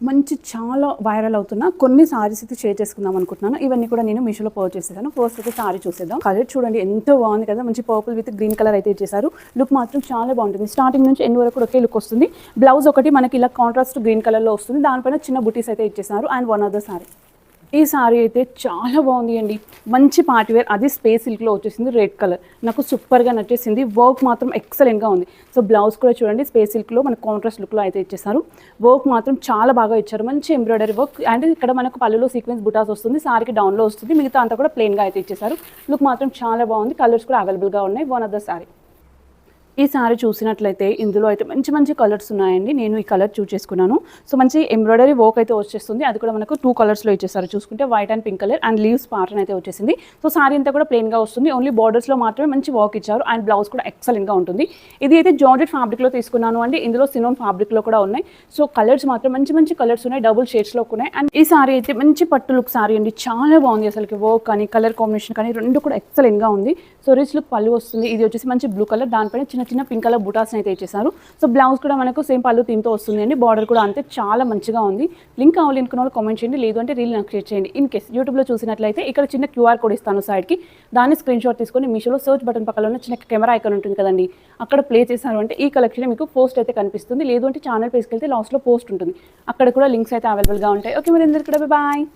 మంచి చాలా వైరల్ అవుతున్న కొన్ని సారీస్ అయితే షేర్ చేసుకుందాం అనుకుంటున్నాను. ఇవన్నీ కూడా నేను మీషోలో పర్చేస్ చేశాను. ఫస్ట్ అయితే సారీ చూసేద్దాం. కలర్ చూడండి ఎంతో బాగుంది కదా. మంచి పర్పుల్ విత్ గ్రీన్ కలర్ అయితే ఇచ్చేసారు లుక్ మాత్రం చాలా బాగుంటుంది. స్టార్టింగ్ నుంచి ఎండ్ వరకు ఒకే లుక్ వస్తుంది. బ్లౌజ్ ఒకటి మనకి ఇలా కాంట్రాస్ట్ గ్రీన్ కలర్లో వస్తుంది. దానిపైన చిన్న బుటీస్ అయితే ఇచ్చేసారు అండ్ వన్ అదర్ సారీ ఈ సారీ అయితే చాలా బాగుంది అండి. మంచి పార్టీవేర్ అది స్పేస్ సిల్క్లో వచ్చేసింది రెడ్ కలర్. నాకు సూపర్గా నచ్చేసింది. వర్క్ మాత్రం ఎక్సలెంట్గా ఉంది. సో బ్లౌజ్ కూడా చూడండి స్పేస్ సిల్క్లో మనకు కాంట్రాస్ట్ లుక్లో అయితే ఇచ్చేసారు. వర్క్ మాత్రం చాలా బాగా ఇచ్చారు. మంచి ఎంబ్రాయిడరీ వర్క్ అండ్ ఇక్కడ మనకు పళ్ళులో సీక్వెన్స్ బుటాస్ వస్తుంది. సారీకి డౌన్లో వస్తుంది. మిగతా అంతా కూడా ప్లెయిన్గా అయితే ఇచ్చేసారు. లుక్ మాత్రం చాలా బాగుంది. కలర్స్ కూడా అవైలబుల్గా ఉన్నాయి. వన్ ఆఫ్ ద సారీ ఈ సారీ చూసినట్లయితే ఇందులో అయితే మంచి మంచి కలర్స్ ఉన్నాయండి. నేను ఈ కలర్ చూస్ చేసుకున్నాను. సో మంచి ఎంబ్రాయిడరీ వర్క్ అయితే వచ్చేస్తుంది. అది కూడా మనకు టూ కలర్స్లో ఇచ్చేసారు. చూసుకుంటే white and pink colour and leaves pattern అయితే వచ్చేసింది. సో సారీ అంతా కూడా ప్లెయిన్గా వస్తుంది. ఓన్లీ బార్డర్స్లో మాత్రమే మంచి వర్క్ ఇచ్చారు. అండ్ బ్లౌజ్ కూడా ఎక్సలెంట్గా ఉంటుంది. ఇది అయితే జార్జెట్ ఫ్యాబ్రిక్లో తీసుకున్నాను అండి. ఇందులో సినోన్ ఫ్యాబ్రిక్లో కూడా ఉన్నాయి. సో కలర్స్ మాత్రం మంచి మంచి కలర్స్ ఉన్నాయి. డబుల్ షేడ్స్లో ఉన్నాయి. అండ్ ఈ సారీ అయితే మంచి పట్టు లుక్ సారీ అండి. చాలా బాగుంది అసలుకి వర్క్ కానీ కలర్ కాంబినేషన్ కానీ రెండు కూడా ఎక్సలెంట్గా ఉంది. సో రిచ్ లుక్ పళ్ళు వస్తుంది. ఇది వచ్చేసి మంచి బ్లూ కలర్ దానిపైన చిన్న చిన్న పింక్ కలర్ బుటాస్ అయితే ఇచ్చేసారు. సో బ్లౌజ్ కూడా మనకు సేమ్ పళ్ళు థీమ్తో వస్తుంది అండి. బార్డర్ కూడా అంతే చాలా మంచిగా ఉంది. లింక్ కావాలి అనుకున్న వాళ్ళు కామెంట్ చేయండి. లేదు అంటే రీల్ నాకు షేర్ చేయండి. ఇన్ కేస్ యూట్యూబ్లో చూసినట్లయితే ఇక్కడ చిన్న క్యూఆర్ కోడ్ ఇస్తాను సైడ్కి దాన్ని స్క్రీన్ షాట్ తీసుకొని మీషోలో సర్చ్ బటన్ పక్కన ఉన్న చిన్న కెమెరా ఐకాన్ ఉంటుంది కదండి. అక్కడ ప్లే చేశారు అంటే ఈ కలెక్షన్ మీకు పోస్ట్ అయితే కనిపిస్తుంది. లేదు అంటే ఛానల్ పేజ్కి వెళ్తే లాస్ట్లో పోస్ట్ ఉంటుంది. అక్కడ కూడా లింక్స్ అయితే అవైలబుల్గా ఉంటాయి. ఓకే మరి అందరికీ బాయ్